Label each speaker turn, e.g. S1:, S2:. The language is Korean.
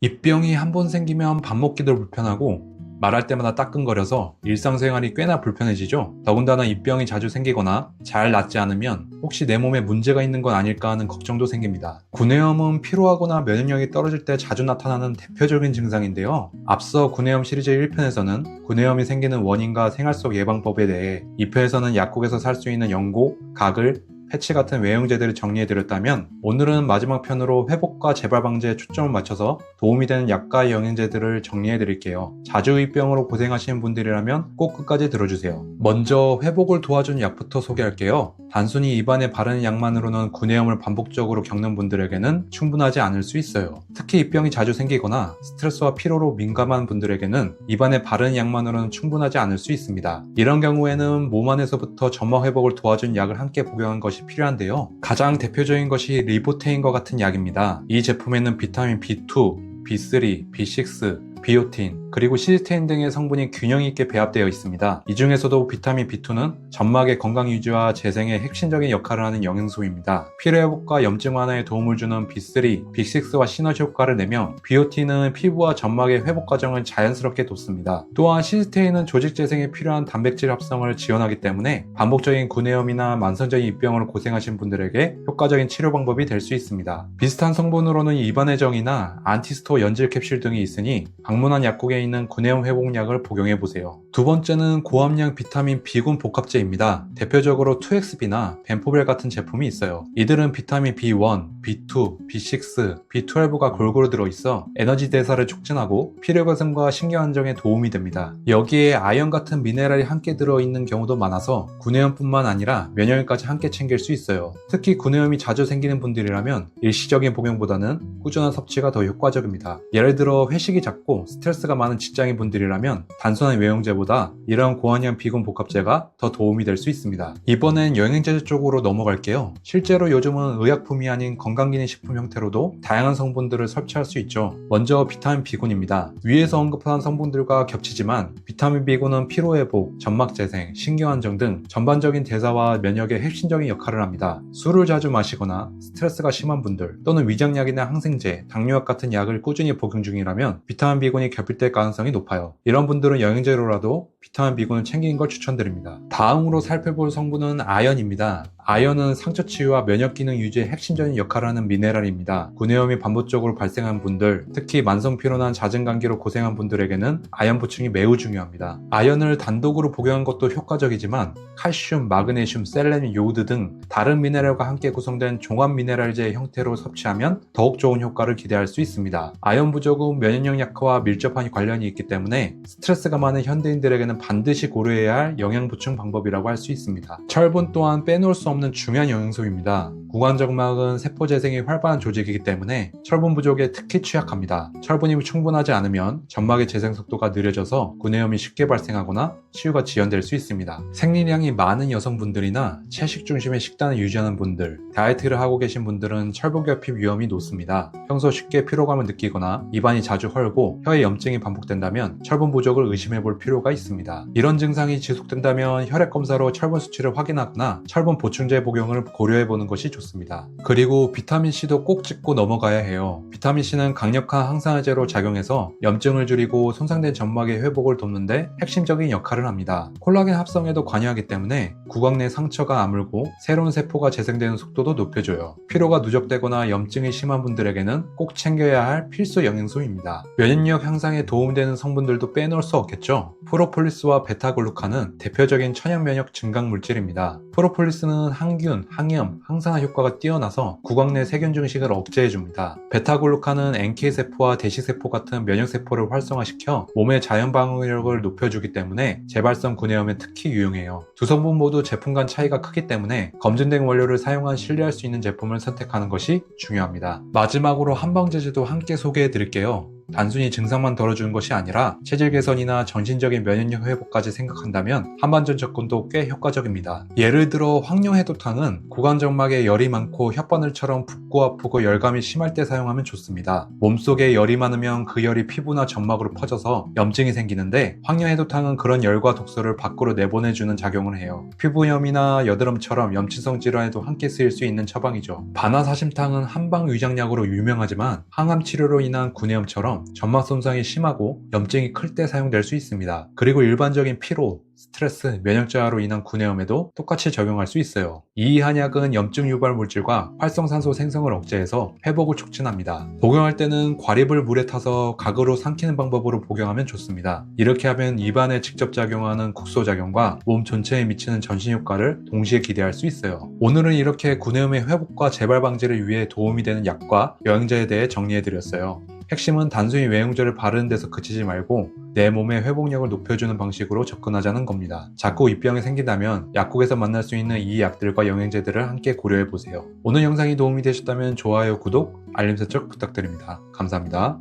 S1: 입병이 한 번 생기면 밥 먹기도 불편하고 말할 때마다 따끔거려서 일상생활이 꽤나 불편해지죠. 더군다나 입병이 자주 생기거나 잘 낫지 않으면 혹시 내 몸에 문제가 있는 건 아닐까 하는 걱정도 생깁니다. 구내염은 피로하거나 면역력이 떨어질 때 자주 나타나는 대표적인 증상인데요. 앞서 구내염 시리즈 1편에서는 구내염이 생기는 원인과 생활 속 예방법에 대해 2편에서는 약국에서 살 수 있는 연고, 가글, 패치 같은 외형제들을 정리해드렸다면 오늘은 마지막 편으로 회복과 재발 방지에 초점을 맞춰서 도움이 되는 약과 영양제들을 정리해드릴게요. 자주입병으로 고생하시는 분들이라면 꼭 끝까지 들어주세요. 먼저 회복을 도와주는 약부터 소개할게요. 단순히 입안에 바르는 약만으로는 구내염을 반복적으로 겪는 분들에게는 충분하지 않을 수 있어요. 특히 입병이 자주 생기거나 스트레스와 피로로 민감한 분들에게는 입안에 바르는 약만으로는 충분하지 않을 수 있습니다. 이런 경우에는 몸 안에서부터 점막 회복을 도와주는 약을 함께 복용한 것이 필요한데요. 가장 대표적인 것이 리보테인과 같은 약입니다. 이 제품에는 비타민 B2, B3, B6, 비오틴, 그리고 시스테인 등의 성분이 균형 있게 배합되어 있습니다. 이 중에서도 비타민 B2는 점막의 건강 유지와 재생에 핵심적인 역할을 하는 영양소입니다. 피로 회복과 염증 완화에 도움을 주는 B3, B6와 시너지 효과를 내며 비오틴은 피부와 점막의 회복 과정을 자연스럽게 돕습니다. 또한 시스테인은 조직 재생에 필요한 단백질 합성을 지원하기 때문에 반복적인 구내염이나 만성적인 입병으로 고생하신 분들에게 효과적인 치료 방법이 될 수 있습니다. 비슷한 성분으로는 입안해정이나 안티스토 연질 캡슐 등이 있으니 방문한 약국에 있는 구내염 회복약을 복용해 보세요. 두 번째는 고함량 비타민 B군 복합제입니다. 대표적으로 2XB나 벤포벨 같은 제품이 있어요. 이들은 비타민 B1, B2, B6, B12가 골고루 들어있어 에너지 대사를 촉진하고 피로 개선과 신경 안정에 도움이 됩니다. 여기에 아연 같은 미네랄이 함께 들어있는 경우도 많아서 구내염뿐만 아니라 면역력까지 함께 챙길 수 있어요. 특히 구내염이 자주 생기는 분들이라면 일시적인 복용보다는 꾸준한 섭취가 더 효과적입니다. 예를 들어 회식이 작고 스트레스가 많은 직장인 분들이라면 단순한 외용제보다 이러한 고함량 비군 복합제가 더 도움이 될 수 있습니다. 이번엔 영양제 쪽으로 넘어갈게요. 실제로 요즘은 의약품이 아닌 건강기능식품 형태로도 다양한 성분들을 섭취할 수 있죠. 먼저 비타민 B군입니다. 위에서 언급한 성분들과 겹치지만 비타민 B군은 피로회복, 점막재생, 신경안정 등 전반적인 대사와 면역의 핵심적인 역할을 합니다. 술을 자주 마시거나 스트레스가 심한 분들 또는 위장약이나 항생제, 당뇨약 같은 약을 꾸준히 복용 중이라면 비타민 B 군이 겹일 될 가능성이 높아요. 이런 분들은 영양제로라도 비타민 B군을 챙기는 걸 추천드립니다. 다음으로 살펴볼 성분은 아연입니다. 아연은 상처 치유와 면역 기능 유지에 핵심적인 역할을 하는 미네랄입니다. 구내염이 반복적으로 발생한 분들, 특히 만성 피로나 잦은 감기로 고생한 분들에게는 아연 보충이 매우 중요합니다. 아연을 단독으로 복용한 것도 효과적이지만 칼슘, 마그네슘, 셀레늄, 요오드 등 다른 미네랄과 함께 구성된 종합 미네랄제 형태로 섭취하면 더욱 좋은 효과를 기대할 수 있습니다. 아연 부족은 면역력 약화와 밀접한 관련이 있기 때문에 스트레스가 많은 현대인들에게는 반드시 고려해야 할 영양 보충 방법이라고 할 수 있습니다. 철분 또한 빼놓을 수 없는 중요한 영양소입니다. 구간정막은 세포 재생이 활발한 조직이기 때문에 철분 부족에 특히 취약합니다. 철분이 충분하지 않으면 점막의 재생 속도가 느려져서 구내염이 쉽게 발생하거나 치유가 지연될 수 있습니다. 생리량이 많은 여성분들이나 채식 중심의 식단을 유지하는 분들, 다이어트를 하고 계신 분들은 철분 결핍 위험이 높습니다. 평소 쉽게 피로감을 느끼거나 입안이 자주 헐고 혀에 염증이 반복된다면 철분 부족을 의심해 볼 필요가 있습니다. 이런 증상이 지속된다면 혈액 검사로 철분 수치를 확인하거나 철분 보충제 복용을 고려해 보는 것이 좋습니다. 그리고 비타민C도 꼭 짚고 넘어가야 해요. 비타민C는 강력한 항산화제로 작용해서 염증을 줄이고 손상된 점막의 회복을 돕는데 핵심적인 역할을 합니다. 콜라겐 합성에도 관여하기 때문에 구강 내 상처가 아물고 새로운 세포가 재생되는 속도도 높여줘요. 피로가 누적되거나 염증이 심한 분들에게는 꼭 챙겨야 할 필수 영양소입니다. 면역력 향상에 도움되는 성분들도 빼놓을 수 없겠죠. 프로폴리스와 베타글루칸은 대표적인 천연 면역 증강 물질입니다. 프로폴리스는 항균, 항염, 항산화 효과 가 뛰어나서 구강 내 세균 증식을 억제해줍니다. 베타글루칸은 NK세포와 대시세포 같은 면역세포를 활성화시켜 몸의 자연 방어력을 높여주기 때문에 재발성 구내염에 특히 유용해요. 두 성분 모두 제품 간 차이가 크기 때문에 검증된 원료를 사용한 신뢰할 수 있는 제품을 선택하는 것이 중요합니다. 마지막으로 한방제제도 함께 소개해 드릴게요. 단순히 증상만 덜어주는 것이 아니라 체질 개선이나 정신적인 면역력 회복까지 생각한다면 한반전 접근도 꽤 효과적입니다. 예를 들어 황룡해독탕은 고관정막에 열이 많고 혓바늘처럼 붓고 아프고 열감이 심할 때 사용하면 좋습니다. 몸속에 열이 많으면 그 열이 피부나 점막으로 퍼져서 염증이 생기는데 황룡해독탕은 그런 열과 독소를 밖으로 내보내주는 작용을 해요. 피부염이나 여드름처럼 염증성 질환에도 함께 쓰일 수 있는 처방이죠. 바나사심탕은 한방 위장약으로 유명하지만 항암 치료로 인한 구내염처럼 점막 손상이 심하고 염증이 클 때 사용될 수 있습니다. 그리고 일반적인 피로, 스트레스, 면역 저하로 인한 구내염에도 똑같이 적용할 수 있어요. 이 한약은 염증 유발 물질과 활성산소 생성을 억제해서 회복을 촉진합니다. 복용할 때는 과립을 물에 타서 각으로 삼키는 방법으로 복용하면 좋습니다. 이렇게 하면 입안에 직접 작용하는 국소 작용과 몸 전체에 미치는 전신 효과를 동시에 기대할 수 있어요. 오늘은 이렇게 구내염의 회복과 재발 방지를 위해 도움이 되는 약과 영양제에 대해 정리해 드렸어요. 핵심은 단순히 외용제를 바르는 데서 그치지 말고 내 몸의 회복력을 높여주는 방식으로 접근하자는 겁니다. 자꾸 입병이 생긴다면 약국에서 만날 수 있는 이 약들과 영양제들을 함께 고려해 보세요. 오늘 영상이 도움이 되셨다면 좋아요, 구독, 알림 설정 부탁드립니다. 감사합니다.